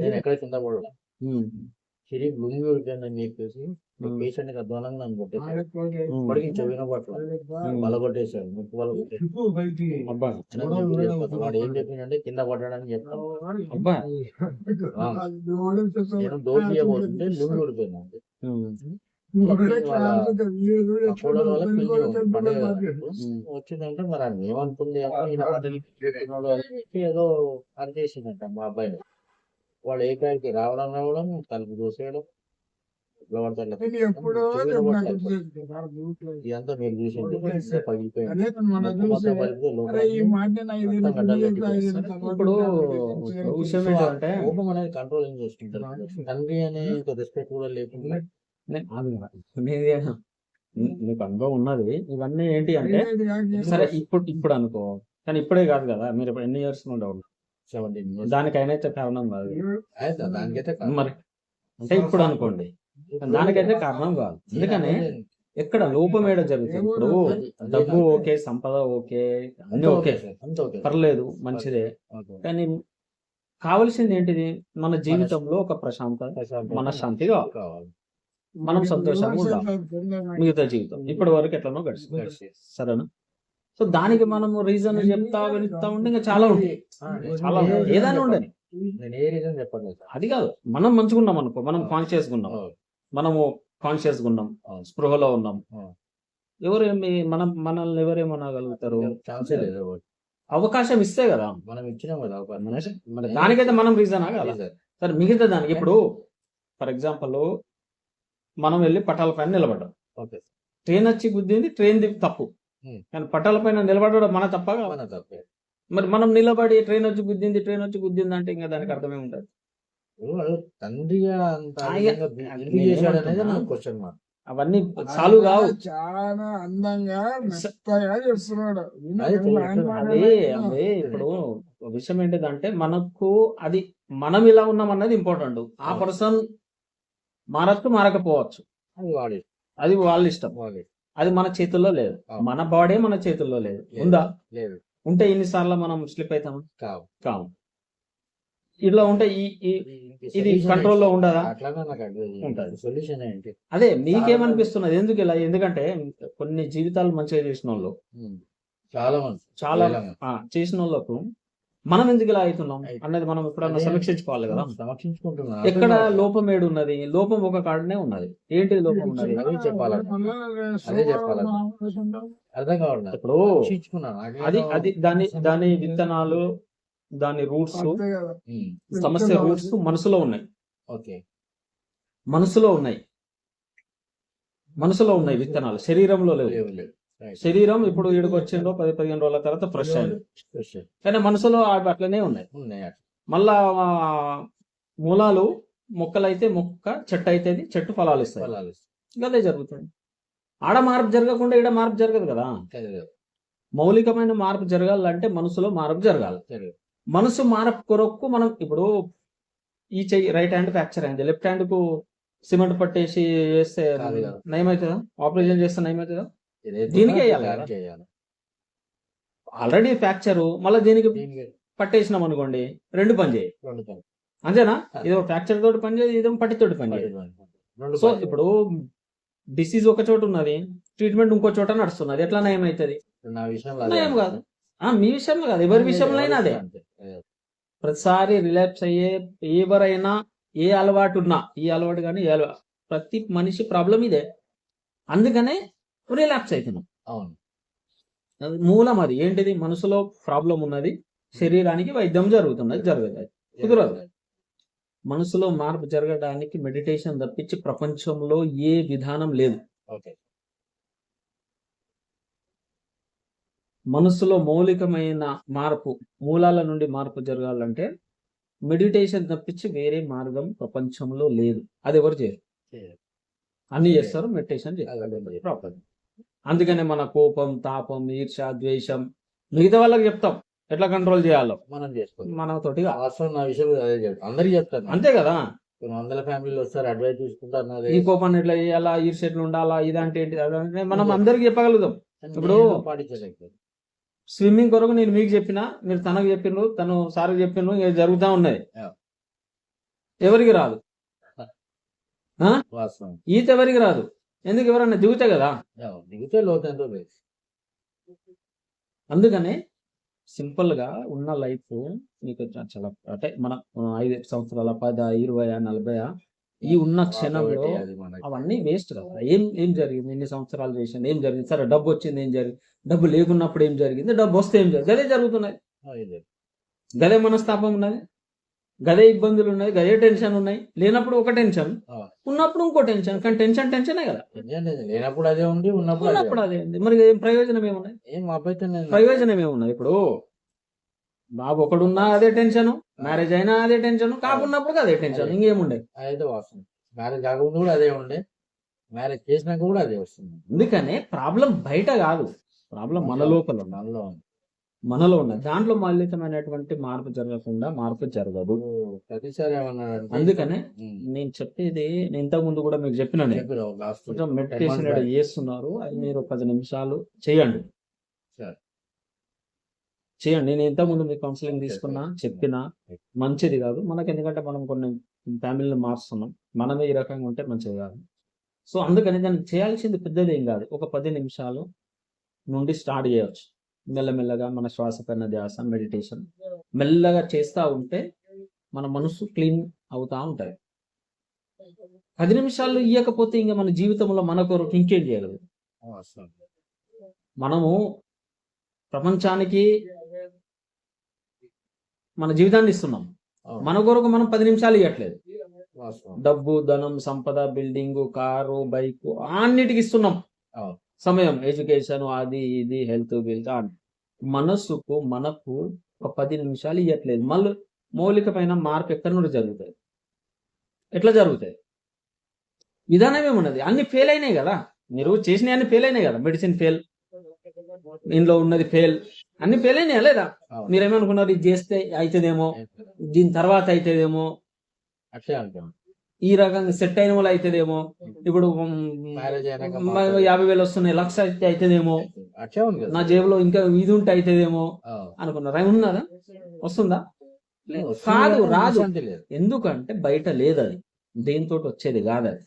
నేను ఎక్కడ ఉమ్, సిరి లొంగి ఉడిపోయిందని చెప్పేసి ఉమ్, పేషెంట్కి అధ్వానంగా నన్ను కొట్టేశాడు చెవిన పట్ల ముక్కు. వాడు ఏం చెప్పిందంటే కింద పడ్డాడని చెప్తాను అబ్బా. నేను డోర్ తీయబోతుంటే లుంగి ఊడిపోయింది వచ్చిందంటే మరి ఆయన ఏమనుకుంది అని ఏదో అది చేసిందంట మా అబ్బాయిని. వాడు ఏకాకి రావడం రావడం తలుపు చూసేయడం ఇదంతా మీరు చూసింది. పగిలిపోయింది. అదే. ఇప్పుడు కోపం అనేది కంట్రోల్ ఏం చేసుకుంటారు తండ్రి అనే రెస్పెక్ట్ కూడా లేకుండా మీకు అనుభవం ఉన్నది. ఇవన్నీ ఏంటి అంటే సరే ఇప్పుడు ఇప్పుడు అనుకో. కానీ ఇప్పుడే కాదు కదా. మీరు ఎన్ని ఇయర్స్ నుండి సెవెంటీన్ దానికైనా అయితే కారణం కాదు. దానికైతే మరి అంటే ఇప్పుడు అనుకోండి. దానికైతే కారణం కాదు. ఎందుకని ఎక్కడ లోపం ఏడ జరుగుతుంది? ఇప్పుడు డబ్బు ఓకే సంపద ఓకే అన్ని ఓకే అంత ఓకే పర్లేదు మంచిదే. కానీ కావలసింది ఏంటిది? మన జీవితంలో ఒక ప్రశాంతత మనశ్శాంతి కావాలి. మనం సంతోషంగా ఉండాలి. మిగతా జీవితం. ఇప్పటి వరకు ఎట్లనో గడిచి సరేనా? సో దానికి మనం రీజన్ చెప్తా వెళ్తా ఉంటే ఇంకా చాలా ఉంటాయి. చాలా. ఏదైనా ఉండని నేను ఏ రీజన్ చెప్పండి సార్? అది కాదు. మనం మంచిగా ఉన్నాం అనుకో మనం కాన్షియస్ ఉన్నాం మనము కాన్షియస్ ఉన్నాం. స్పృహలో ఉన్నాం. ఎవరేమి మనం మనల్ని ఎవరేమనగలుగుతారు. అవకాశం ఇస్తే కదా. మనం ఇచ్చినాం కదా దానికైతే మనం రీజన్ కదా. సరే. మిగతా దానికి ఇప్పుడు ఫర్ ఎగ్జాంపుల్ మనం వెళ్ళి పట్టాల పైన నిలబడ్డాం. ఓకే. ట్రైన్ వచ్చి గుద్దింది ట్రైన్ ది తప్పు. కానీ పట్టాల పైన నిలబడడం మన తప్ప. మన తప్పే. మరి మనం నిలబడి ట్రైన్ వచ్చి గుద్దింది ట్రైన్ వచ్చి గుద్దింది అంటే ఇంకా దానికి అర్థమే ఉంటుంది తండ్రిగా క్వశ్చన్ మార్క్ అవన్నీ చాలు కావు చాలా అందంగా చేస్తున్నాడు. అదే అదే ఇప్పుడు విషయం ఏంటిదంటే మనకు అది మనం ఇలా ఉన్నాం అన్నది ఇంపార్టెంట్ ఆ పర్సన్ మారచ్చు మారకపోవచ్చు అది వాడి అది వాళ్ళ ఇష్టం. అది మన చేతుల్లో లేదు. మన బాడీ మన చేతుల్లో లేదు. ఉందా? లేదు. ఉంటే ఇన్నిసార్లు మనం స్లిప్ అవుతాము కావు. కాము ఇట్లా ఉంటే ఈ ఇది కంట్రోల్లో ఉండదా? ఉంటది. సొల్యూషన్ ఏంటి? అదే మీకేమనిపిస్తున్నది ఎందుకు ఇలా? ఎందుకంటే కొన్ని జీవితాలు మంచిగా చేసిన వాళ్ళు. చాలా మంది. చాలా చేసిన వాళ్ళకు మనం ఎందుకు ఇలా అవుతున్నాం అన్నది మనం ఎప్పుడన్నా సమీక్షించుకోవాలి కదా? సమక్షించుకుంటున్నా. ఎక్కడ లోపం ఏడు ఉన్నది? లోపం ఒక కాడనే ఉన్నది. ఏంటి లోపం ఉన్నది? అదే చెప్పాలి. అదే చెప్పాలి. అర్థం కావాలి. ఇప్పుడు అది అది దాని దాని విత్తనాలు దాని రూట్స్. సమస్య రూట్స్ మనసులో ఉన్నాయి. ఓకే. మనసులో ఉన్నాయి. మనసులో ఉన్నాయి విత్తనాలు. శరీరంలో లేవు. శరీరం ఇప్పుడు ఇక్కడికి వచ్చిందో పది పదిహేను రోజుల తర్వాత ఫ్రెష్ అయింది. కానీ మనసులో అవి అట్లనే ఉన్నాయి. ఉన్నాయి. మళ్ళా మూలాలు మొక్కలైతే మొక్క చెట్టు అయితే చెట్టు ఫలాలు ఇస్తాయి. ఫలాలు ఇస్తాయి. అదే జరుగుతుంది. ఆడ మార్పు జరగకుండా ఈడ మార్పు జరగదు కదా? మౌలికమైన మార్పు జరగాలంటే మనసులో మార్పు జరగాలి. మనసు మార్పు కొరకు మనం ఇప్పుడు ఈ చెయ్యి రైట్ హ్యాండ్ ఫ్రాక్చర్ అయింది. లెఫ్ట్ హ్యాండ్కు సిమెంట్ పట్టేసి చేస్తే కదా. నయమవుతుందా ఆపరేషన్ చేస్తే నయమవుతుందా దీనికే వేయాలి. ఆల్రెడీ ఫ్రాక్చర్ మళ్ళీ దీనికి పట్టేసినాం అనుకోండి రెండు పని చేయి. అంతేనా? ఇదో ఫ్రాక్చర్ తోటి పని చేయి ఇదో పట్టితోటి పని చేయి. పది పనులు. రెండు సో. ఇప్పుడు డిసీజ్ ఒక చోట ఉన్నది ట్రీట్మెంట్ ఇంకో చోట నడుస్తున్నది ఎట్లా నయం అవుతుంది నా కాదు. ఆ, మీ విషయంలో కాదు ఎవరి విషయంలో అయినా అదే. ప్రతిసారి రిలాప్స్ అయ్యే ఎవరైనా ఏ అలవాటు ఉన్నా ఈ అలవాటు కానీ ఏ అలవాటు ప్రతి మనిషి ప్రాబ్లం ఇదే. అందుకనే రిలాప్స్ అవుతున్నాం అవును. మూలం అది. ఏంటిది? మనసులో ప్రాబ్లం ఉన్నది శరీరానికి వైద్యం జరుగుతున్నది జరుగుతుంది కుదరదు. మనసులో మార్పు జరగడానికి మెడిటేషన్ తప్పించి ప్రపంచంలో ఏ విధానం లేదు. మనసులో మౌలికమైన మార్పు మూలాల నుండి మార్పు జరగాలంటే మెడిటేషన్ తప్పించి వేరే మార్గం ప్రపంచంలో లేదు. అది ఎవరు చేయరు. అన్ని చేస్తారు మెడిటేషన్. ప్రాపర్ అందుకనే మన కోపం తాపం ఈర్ష ద్వేషం మిగతా వాళ్ళకి చెప్తాం. ఎట్లా కంట్రోల్ చేయాలో? మనం చేసుకోవాలి. మనతోటి. వాస్తవం నా విషయంలో అదే చెప్తాను. అందరికి చెప్తాను అంతే కదా? కొన్ని వందల ఫ్యామిలీలు వస్తారు అడ్వైస్ తీసుకుంటారు. ఈ కోపాన్ని ఎట్లా చేయాలా? ఈర్ష ఎట్లా ఉండాలా? ఇదంటే ఏంటి మనం అందరికి చెప్పగలుగుతాం. ఇప్పుడు- స్విమ్మింగ్ కొరకు నేను మీకు చెప్పిన మీరు తనకు చెప్పిండ్రు తను సార్కి చెప్పిండ్రు ఇంకా జరుగుతూ ఉన్నది. ఎవరికి రాదు? ఈత ఎవరికి రాదు? ఎందుకు ఎవరన్నా దిగుతే కదా? దిగితే లోతెంతో లేదు అందుకనే సింపుల్గా ఉన్న లైఫ్ మీకు చాలా అంటే మన ఐదు సంవత్సరాల పద ఇరవై నలభై ఈ ఉన్న క్షణంలో అది అవన్నీ వేస్ట్ కదా. ఏం ఏం జరిగింది? ఎన్ని సంవత్సరాలు చేసింది ఏం జరిగింది? సరే డబ్బు వచ్చింది ఏం జరిగింది? డబ్బు లేకున్నప్పుడు ఏం జరిగింది? డబ్బు వస్తే ఏం జరిగింది గదే జరుగుతున్నాయి. గదే మనస్తాపం ఉన్నది? గదే ఇబ్బందులు ఉన్నాయి గదే టెన్షన్ ఉన్నాయి. లేనప్పుడు ఒక టెన్షన్. ఉన్నప్పుడు ఇంకో టెన్షన్ కానీ టెన్షన్ టెన్షనే కదా. లేనప్పుడు అదే ఉంది ఉన్నప్పుడు అదే ఉన్నప్పుడు ఉంది. అదే ఉంది. మరి ఏం ప్రయోజనం ఏమున్నది ఏం ప్రయోజనం ఏమున్నది ఇప్పుడు? బాబు ఒకడున్నా అదే టెన్షన్ మ్యారేజ్ అయినా అదే టెన్షన్ కాకున్నప్పుడు అదే టెన్షన్ ఇంకేముండే అయితే వాస్తవం. మ్యారేజ్ కాకముందు కూడా అదే ఉండే. మ్యారేజ్ చేసినాక కూడా అదే వస్తుంది. అందుకనే ప్రాబ్లం బయట కాదు. ప్రాబ్లం మన లోపల. మనలో ఉంది. మనలో ఉన్నది. దాంట్లో మౌలికమైనటువంటి మార్పు జరగకుండా మార్పు జరగదు. ప్రతిసారి అందుకనే నేను చెప్పేది నేను ఇంతకు ముందు కూడా మీకు చెప్పిన కొంచెం మెడిటేషన్. చేస్తున్నారు. అది మీరు పది నిమిషాలు చేయండి. చేయండి. నేను ఇంతకు ముందు మీకు కౌన్సిలింగ్ తీసుకున్నా చెప్పినా మంచిది కాదు. మనకి ఎందుకంటే మనం కొన్ని ఫ్యామిలీని మారుస్తున్నాం. మనమే ఈ రకంగా ఉంటే మంచిది కాదు. సో అందుకని దాన్ని చేయాల్సింది పెద్దది ఏం కాదు. ఒక పది నిమిషాలు నుండి స్టార్ట్ చేయవచ్చు మెల్లమెల్లగా మన శ్వాస పైన ధ్యాస మెడిటేషన్ మెల్లగా చేస్తూ ఉంటే మన మనసు క్లీన్ అవుతా ఉంటుంది పది నిమిషాలు ఇవ్వకపోతే ఇంకా మన జీవితంలో మన కొరకు ఇంకేం చేయగలదు. మనము ప్రపంచానికి మన జీవితాన్ని ఇస్తున్నాం. మన కొరకు మనం పది నిమిషాలు ఇవ్వట్లేదు. డబ్బు ధనం సంపద బిల్డింగ్ కారు బైక్ అన్నిటికి ఇస్తున్నాం. సమయం ఎడ్యుకేషన్ అది ఇది హెల్త్ అని మనస్సుకు మనకు ఒక పది నిమిషాలు ఇవ్వట్లేదు మళ్ళీ మౌలికమైన మార్పు ఎక్కడి నుండి జరుగుతుంది ఎట్లా జరుగుతాయి? విధానం ఏమున్నది? అన్ని ఫెయిల్ అయినాయి కదా? మీరు చేసిన అన్ని ఫెయిల్ అయినాయి కదా? మెడిసిన్ ఫెయిల్ ఇందులో ఉన్నది ఫెయిల్ అన్ని ఫెయిల్ అయినాయా లేదా? అవును. మీరేమనుకున్నారు? ఇది చేస్తే అవుతుందేమో దీని తర్వాత అవుతుందేమో అట్లే అంటాం ఈ రకంగా సెట్ అయిన వాళ్ళు అవుతుందేమో ఇప్పుడు. యాభై వేలు వస్తున్నాయి లక్ష అయితే అవుతుందేమో నా జేబులో ఇంకా ఇది ఉంటే అవుతుందేమో. అనుకున్నారు. అవి ఉన్నదా వస్తుందా? కాదు రాదు. ఎందుకంటే బయట లేదు అది. దేంతో వచ్చేది కాదు అది.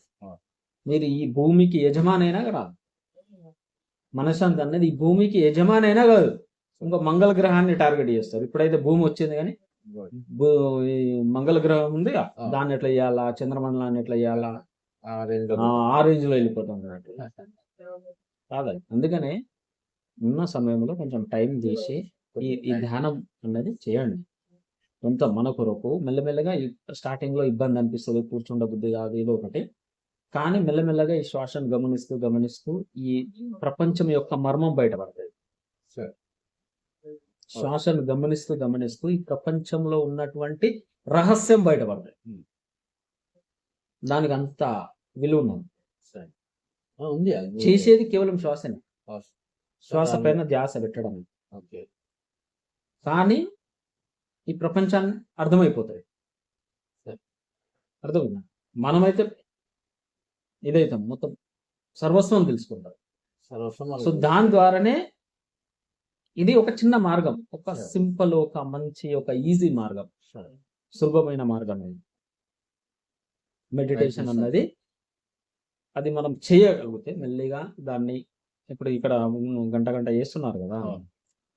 మీరు ఈ భూమికి యజమానైనా రాదు మనశాంతి అన్నది ఈ భూమికి యజమానైనా కాదు. ఇంకో మంగళ గ్రహాన్ని టార్గెట్ చేస్తారు. ఇప్పుడైతే భూమి వచ్చింది కానీ మంగళ గ్రహం ఉంది. దాన్ని ఎట్లా చేయాలా చంద్రమండలాన్ని ఎట్లా చేయాలా ఆ రేంజ్లో వెళ్ళిపోతాం అన్నట్టు. కాదు అందుకనే ఉన్న సమయంలో కొంచెం టైం తీసి ఈ ఈ ధ్యానం అన్నది చేయండి కొంత మన కొరకు మెల్లమెల్లగా స్టార్టింగ్లో ఇబ్బంది అనిపిస్తుంది కూర్చుండ బుద్ధి కాదు ఏదో ఒకటి కానీ మెల్లమెల్లగా ఈ శ్వాసను గమనిస్తూ గమనిస్తూ ఈ ప్రపంచం యొక్క మర్మం బయటపడుతుంది. శ్వాసను గమనిస్తూ గమనిస్తూ ఈ ప్రపంచంలో ఉన్నటువంటి రహస్యం బయటపడుతుంది Hmm. దానికి అంత విలువ ఉంది. చేసేది కేవలం శ్వాసనే. శ్వాస. పైన ధ్యాస పెట్టడం ఓకే. కానీ ఈ ప్రపంచాన్ని అర్థమైపోతుంది సరే. అర్థమైందా? మనమైతే ఇదైతాం మొత్తం సర్వస్వం తెలుసుకుంటాం. సర్వస్వం సో దాని ద్వారానే ఇది ఒక చిన్న మార్గం ఒక. సింపుల్ ఒక మంచి ఒక ఈజీ మార్గం. సులభమైన మార్గం ఇది మెడిటేషన్. అన్నది అది మనం చేయగలిగితే మెల్లిగా దాన్ని ఇప్పుడు ఇక్కడ గంట గంట చేస్తున్నారు కదా.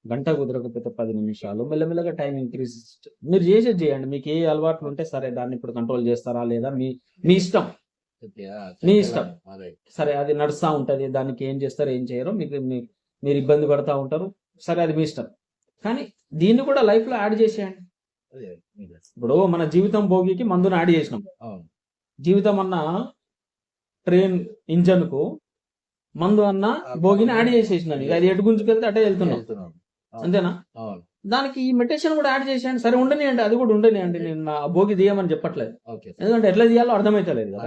గంట కుదరకపోతే పది నిమిషాలు మెల్లమెల్లగా టైం ఇంక్రీజ్ మీరు చేసేది చేయండి మీకు ఏ అలవాట్లు ఉంటే సరే దాన్ని ఇప్పుడు కంట్రోల్ చేస్తారా లేదా మీ మీ ఇష్టం? నీ ఇష్టం. సరే అది నడుస్తూ ఉంటది దానికి ఏం చేస్తారు ఏం చేయరు మీకు మీ- మీరు ఇబ్బంది పడతా ఉంటారు సరే అది మీ ఇష్టం. కానీ దీన్ని కూడా లైఫ్లో యాడ్ చేసేయండి. ఇప్పుడు మన జీవితం భోగికి మందును యాడ్ చేసినాం. జీవితం అన్న ట్రైన్ ఇంజన్కు మందు అన్న భోగిని యాడ్ చేసేసినాం. ఇక అది ఎటు గుంజుకెళ్తే అటే వెళ్తున్నాం. అంతేనా. దానికి ఈ మెడిటేషన్ కూడా యాడ్ చేసేయండి. సరే ఉండనియండి. అది కూడా ఉండనియండి. నేను నా భోగి తీయమని చెప్పట్లేదు. ఎందుకంటే ఎట్లా తీయాలో అర్థమైతలేదు.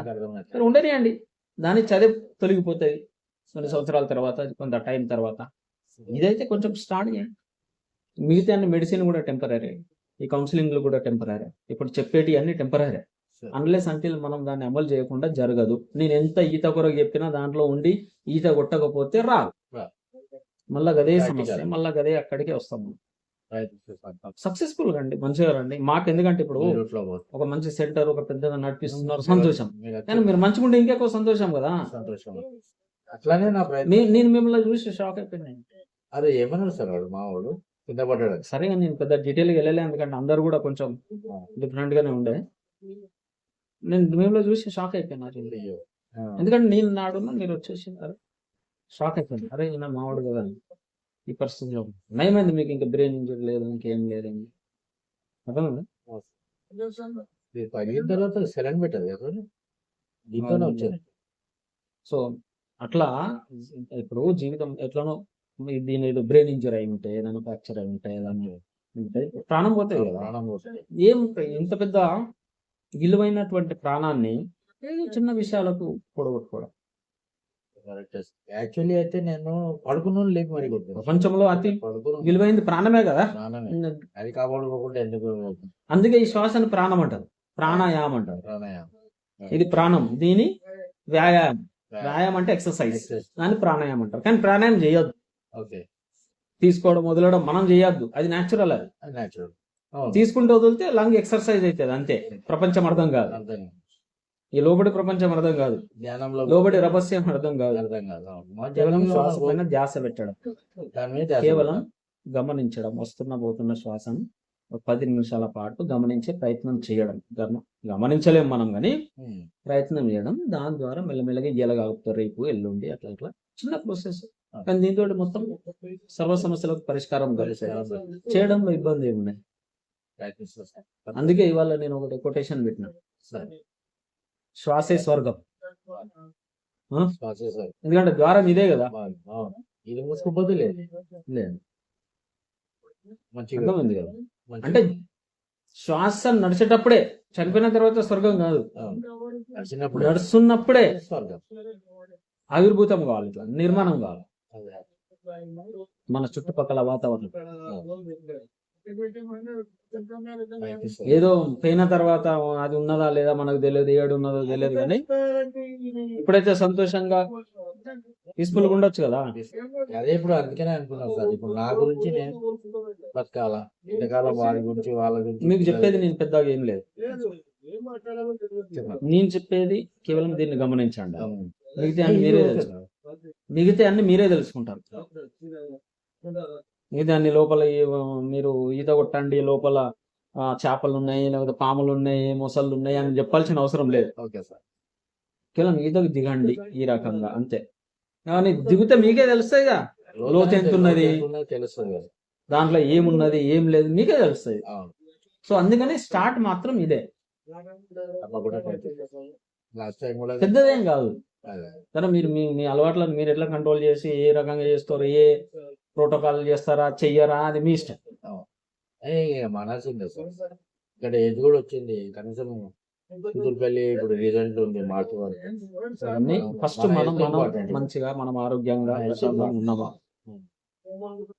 సరే ఉండనియండి. దాని చదివి తొలగిపోతుంది కొన్ని సంవత్సరాల తర్వాత కొంత టైం తర్వాత. ఇదైతే కొంచెం స్టార్ట్ చేయండి. మిగతా అన్ని మెడిసిన్ కూడా టెంపరీ ఈ కౌన్సిలింగ్ కూడా టెంపరీ ఇప్పుడు చెప్పేటి అన్ని టెంపరీ. అన్లెస్ అంటిల్ మనం దాన్ని అమలు చేయకుండా జరగదు. నేను ఎంత ఈత కొరకు చెప్పినా దాంట్లో ఉండి ఈత కొట్టకపోతే రాదు. రాదు. మళ్ళా గదే. సమస్య మళ్ళా గదే అక్కడికే వస్తాం. సక్సెస్ఫుల్ రండి మంచిగా రండి. మాకు ఎందుకంటే ఇప్పుడు. ఒక మంచి సెంటర్ ఒక పెద్దగా నడిపిస్తున్నారు సంతోషం. కానీ మీరు మంచిగా ఉంటే ఇంకెక్కువ సంతోషం కదా. సంతోషం. అట్లానే నేను మిమ్మల్ని చూసి షాక్ అయిపోయినాయి అదే ఏమన్నాడు సార్ వాడు మా వాడు కింద పడ్డాడు సరే నేను పెద్ద డీటెయిల్గా వెళ్ళలే ఎందుకంటే అందరు కూడా కొంచెం డిఫరెంట్ గానే ఉండే. నేను మిమ్మల్ని చూసి షాక్ అయిపోయినా. ఆ. ఎందుకంటే నేను నాడున్నా మీరు వచ్చేసి అరే షాక్ అయిపోయింది అరే ఈయన మావాడు కదా. అని. ఈ పరిస్థితిలో నయమైంది మీకు ఇంకా బ్రెయిన్ ఇంజరీ లేదు ఇంకేం లేదు అర్థమైంది? పగిలిన తర్వాత పెట్టదు కదా దీంతోనే వచ్చేది. సో అట్లా ఇప్పుడు జీవితం ఎట్లనో దీని ఏదో బ్రెయిన్ ఇంజరీ అయి ఉంటే ఏదైనా ఫ్రాక్చర్ అయి ఉంటే ఏదైనా ఉంటే ప్రాణం పోతాయి కదా. ప్రాణం పోతుంది. ఏం ఇంత పెద్ద విలువైనటువంటి ప్రాణాన్ని చిన్న విషయాలకు పొడగొట్టుకోవడం యాక్చువల్లీ అయితే నేను పడుకున్న లేక మరి ప్రపంచంలో అతి విలువైంది ప్రాణమే కదా. అది కాపాడుకోకుండా ఎందుకు అందుకే ఈ శ్వాసను ప్రాణం అంటారు. ప్రాణాయామం అంటారు. ప్రాణాయామం. ఇది ప్రాణం. దీని వ్యాయామం. వ్యాయామం అంటే ఎక్సర్సైజ్ దాన్ని ప్రాణాయామం అంటారు. కానీ ప్రాణాయామం చేయొద్దు. ఓకే. తీసుకోవడం వదలడం మనం చేయొద్దు. అది న్యాచురల్ అది. న్యాచురల్ తీసుకుంటూ వదిలితే లంగ్ ఎక్సర్సైజ్ అవుతుంది అంతే. ప్రపంచం అర్థం కాదు. అర్థం ఈ లోబడి ప్రపంచం అర్థం కాదు. ధ్యానంలో లోబడి రహస్యం అర్థం కాదు. అర్థం కాదు. కేవలం శ్వాస పైన ధ్యాస పెట్టడం. దాని మీద కేవలం గమనించడం. వస్తున్న పోతున్న శ్వాసను ఒక పది నిమిషాల పాటు గమనించే ప్రయత్నం చేయడం. గమ- గమనించలేం మనం కానీ. ప్రయత్నం చేయడం. దాని ద్వారా మెల్లమెల్లగా ఎలాగవుతారు రేపు ఎల్లుండి అట్లా అట్లా చిన్న ప్రాసెస్ కానీ దీంతో మొత్తం సర్వ సమస్యలకు పరిష్కారం చేయడంలో ఇబ్బంది ఏమున్నాయి. అందుకే ఇవాళ నేను ఒకటి కొటేషన్ పెట్టిన సరే. శ్వాసే స్వర్గం. ఎందుకంటే ద్వారం ఇదే కదా. ఇది మూసుకోపోతే లేదు లేదు మంచిగా అర్థమైంది కదా. అంటే శ్వాస నడిచేటప్పుడే చనిపోయిన తర్వాత స్వర్గం కాదు నడుస్తున్నప్పుడే స్వర్గం ఆవిర్భూతం కావాలి ఇట్లా నిర్మాణం కావాలి. మన చుట్టుపక్కల వాతావరణం. ఏదో పోయిన తర్వాత అది ఉన్నదా లేదా మనకు తెలియదు ఏడు ఉన్నదో తెలియదు కానీ ఇప్పుడైతే సంతోషంగా పీస్ఫుల్గా ఉండొచ్చు కదా. అదే ఇప్పుడు అందుకనే అనుకున్నాను సార్. ఇప్పుడు నా గురించి నేను బతకాలా. ఇంతకాలం వారి గురించి వాళ్ళ గురించి మీకు చెప్పేది నేను పెద్దగా ఏం లేదు. నేను చెప్పేది కేవలం దీన్ని గమనించండి. మిగతా మీరే తెలుసు. మిగతా అన్ని మీరే తెలుసుకుంటారు. మిగతా అన్ని లోపల మీరు ఈత కొట్టండి లోపల చేపలు ఉన్నాయి లేకపోతే పాములు ఉన్నాయి మొసళ్ళు ఉన్నాయి అని చెప్పాల్సిన అవసరం లేదు. Okay sir. కేవలం ఈతకు దిగండి ఈ రకంగా అంతే. కానీ దిగితే మీకే ఎంత ఉన్నది? లోతు ఎంత ఉన్నది. తెలుస్తుంది కదా. దాంట్లో ఏమున్నది ఏం లేదు మీకే తెలుస్తుంది సో అందుకని స్టార్ట్ మాత్రం ఇదే. పెద్దదేం కాదు. కానీ మీరు మీ మీ అలవాట్లను మీరు ఎట్లా కంట్రోల్ చేసి ఏ రకంగా చేస్తారు ఏ ప్రోటోకాల్ చేస్తారా చెయ్యరా అది మీ ఇష్టం. మానాల్సిందే సార్. ఇక్కడ ఏజ్ కూడా వచ్చింది కనీసం కుదురుపల్లి ఇప్పుడు రిజల్ట్ ఉంది మార్చి వరకు ఫస్ట్ మన మనం. మంచిగా మనం ఆరోగ్యంగా. ఉన్నామా?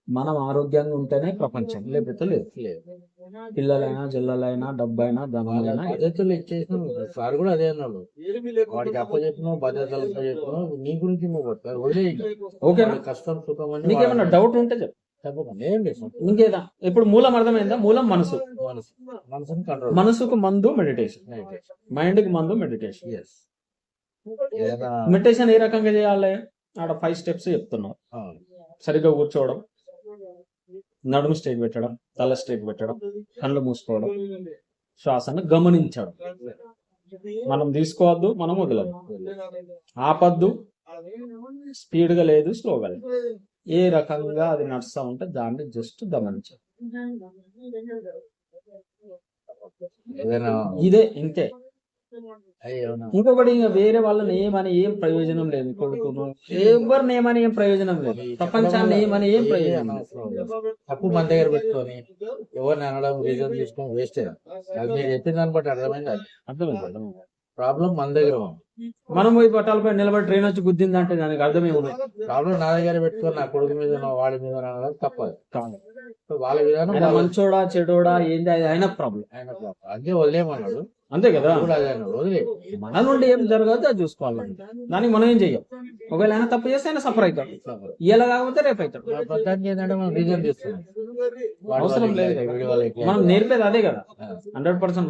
మనం ఆరోగ్యంగా ఉంటేనే ప్రపంచం. లేకపోతే లేదు. లేదు. పిల్లలైనా జిల్లలైనా డబ్బైనా వాళ్ళ ధనమైనా బాధ్యతలు ఇచ్చేసిన. సార్ కూడా అదే అన్నాడు. వాడికి అప్పచెప్పినావు బాధ్యతలు అప్పచెప్పినావు నీ గురించి కష్టం సుఖం అని డౌట్ ఉంటే చెప్పు. ఇంకేదా? ఇప్పుడు మూలం అర్థమైందా? మూలం మనసు. మనసు. మనసుని కంట్రోల్ మనసుకు మందు మెడిటేషన్ మైండ్కి మందు మెడిటేషన్ మెడిటేషన్ ఏ రకంగా చేయాలి? ఆడ ఫైవ్ స్టెప్స్ చెప్తున్నారు అవును. సరిగ్గా కూర్చోవడం నడుము స్ట్రైట్ పెట్టడం తల స్ట్రైట్ పెట్టడం కళ్ళు మూసుకోవడం. శ్వాసను గమనించడం. మనం తీసుకోవద్దు మనం వదలదు ఆపద్దు స్పీడ్గా లేదు స్లోగా లేదు. ఏ రకంగా అది నడుస్తా ఉంటే దాన్ని జస్ట్ గమనించాలి ఏదైనా ఇదే ఇంతే. ఇంకొకటి ఇంకా వేరే వాళ్ళని ఏమని ఏం ప్రయోజనం లేదు కొడుకును. ఎవరిని ఏమని ఏం ప్రయోజనం లేదు. ప్రపంచాన్ని ఏమని ఏం ప్రయోజనం తప్పు మన దగ్గర పెట్టుకొని ఎవరిని అనడం రీజన్ తీసుకొని వేస్ట్ అది మీరు చెప్పిన దాన్ని బట్టి అర్థమైంది? అర్థమైంది. ప్రాబ్లం మన దగ్గర మనం పోయి పట్టాలపై నిలబడి ట్రైన్ వచ్చి గుద్దిందంటే దానికి అర్థమే ఉంది ప్రాబ్లం నా దగ్గర పెట్టుకొని నా కొడుకు మీద వాడి మీద అనడం తప్పదు. వాళ్ళ విధానం మంచోడా చెడోడా ఏంది అది ఆయన ప్రాబ్లం. ఆయన problem. అదే వదిలేమన్నాడు అంతే కదా? మన నుండి ఏం జరగదు అది చూసుకోవాలి దానికి మనం ఏం చెయ్యం? ఒకవేళ ఆయన తప్పు చేస్తే ఆయన సఫర్ అవుతాడు. ఇలా కాకపోతే రేపు అవుతాడు. మన అవసరం లేదు నేర్పేది అదే కదా. Hundred percent